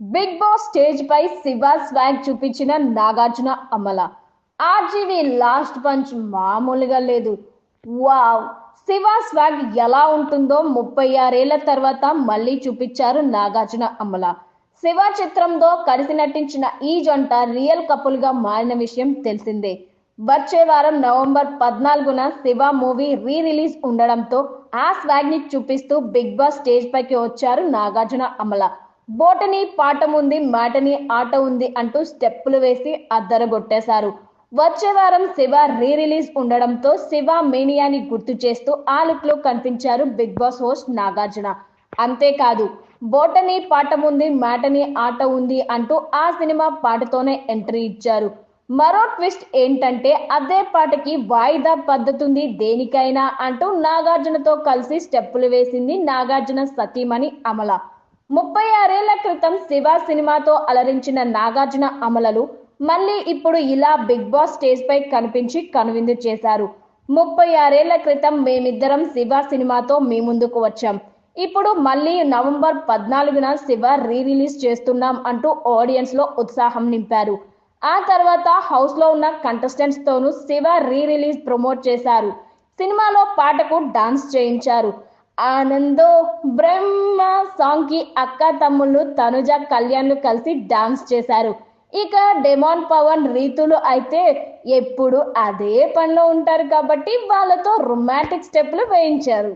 Big Boss stage పై Shiva swag చూపించిన Nagarjuna Amala. RGV last punch మామూలుగా లేదు. వావ్! శివ స్వాగ్ ఎలా ఉంటుందో ముప్పై ఆరేళ్ళ తర్వాత మళ్ళీ చూపించారు నాగార్జున అమల. శివ చిత్రంతో కలిసి నటించిన ఈ జంట రియల్ కపుల్గా మారిన విషయం తెలిసిందే. వచ్చే వారం నవంబర్ పద్నాలుగున శివ మూవీ రీ రిలీజ్ ఉండడంతో ఆ స్వాగ్ని చూపిస్తూ బిగ్ బాస్ స్టేజ్ పైకి వచ్చారు నాగార్జున అమల. బోటని పాఠం ఉంది మాటని ఆట ఉంది అంటూ స్టెప్పులు వేసి అద్దరగొట్టేశారు వచ్చే వారం శివ రీ రిలీజ్ ఉండడంతో శివ మేనియాని గుర్తు చేస్తూ ఆ లుక్లో కనిపించారు బిగ్ బాస్ హోస్ట్ నాగార్జున. అంతేకాదు బోటని పాఠం ఉంది మాటని ఆట ఉంది అంటూ ఆ సినిమా పాటతోనే ఎంట్రీ ఇచ్చారు. మరో ట్విస్ట్ ఏంటంటే అదే పాటకి వాయిదా పద్ధతుంది దేనికైనా అంటూ నాగార్జునతో కలిసి స్టెప్పులు వేసింది నాగార్జున సతీమణి అమల. ముప్పై ఆరేళ్ళ క్రితం శివ సినిమాతో అలరించిన నాగార్జున అమలలు మళ్ళీ ఇప్పుడు ఇలా బిగ్ బాస్ స్టేజ్ పై కనిపించి కనువిందు చేశారు. ముప్పై ఆరేళ్ళ క్రితం మేమిద్దరం శివ సినిమాతో మీ ముందుకు వచ్చాం. ఇప్పుడు మళ్ళీ నవంబర్ పద్నాలుగున శివ రీ రిలీజ్ చేస్తున్నాం అంటూ ఆడియన్స్లో ఉత్సాహం నింపారు. ఆ తర్వాత హౌస్లో ఉన్న కంటెస్టెంట్స్ తోనూ శివ రీ రిలీజ్ ప్రమోట్ చేశారు. సినిమాలో పాటకు డాన్స్ చేయించారు. ఆనందో బ్రహ్మ సాంగ్కి అక్క తమ్ముళ్ళు తనుజ కళ్యాణ్ కలిసి డాన్స్ చేశారు. ఇక డెమాన్ పవన్ రీతులు అయితే ఎప్పుడు అదే పనిలో ఉంటారు కాబట్టి వాళ్ళతో రొమాంటిక్ స్టెప్లు వేయించారు.